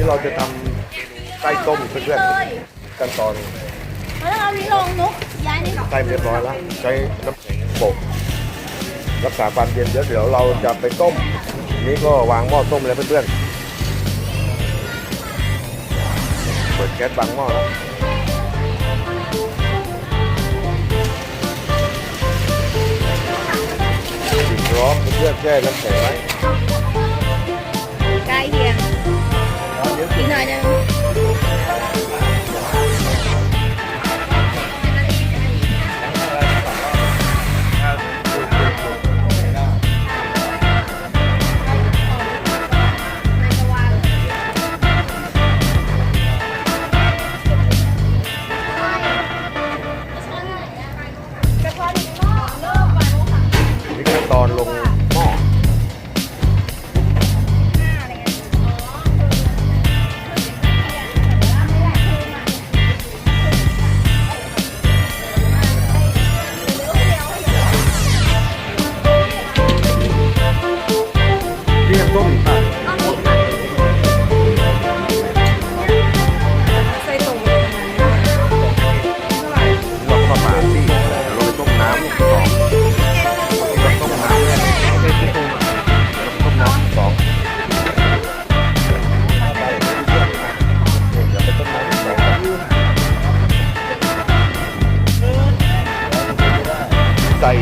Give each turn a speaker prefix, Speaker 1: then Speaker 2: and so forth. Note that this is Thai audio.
Speaker 1: นี้เราจะทำไส้ต้มเพื่อนๆขั้นตอน
Speaker 2: แล้วเอาลิ้นลงนุกย้ายนี่
Speaker 1: ไส้เรียบร้อยแล้วใช้น้ำแข็งโปะรักษาความเย็นเดี๋ยวเดี๋ยวเราจะไปต้ม นี่ก็วางหม้อต้มแล้วเพื่อนๆเปิดแก๊สวางหม้อแล้วสิ่งร้อนเพื่อนๆแช่น้ำแข็งไว้ ตอนลง ใส่ต้มอยู่ะ
Speaker 2: ใส่ตุ่มเลย
Speaker 1: เราก็มาปาดที่เดี๋ยวเราไปต้มน้ำสองเราต้มน้ำเนี่ยไม่ใช่ต้มต้มน้ำสองเดี๋ยวไปต้มน้ำสองก่อนใส่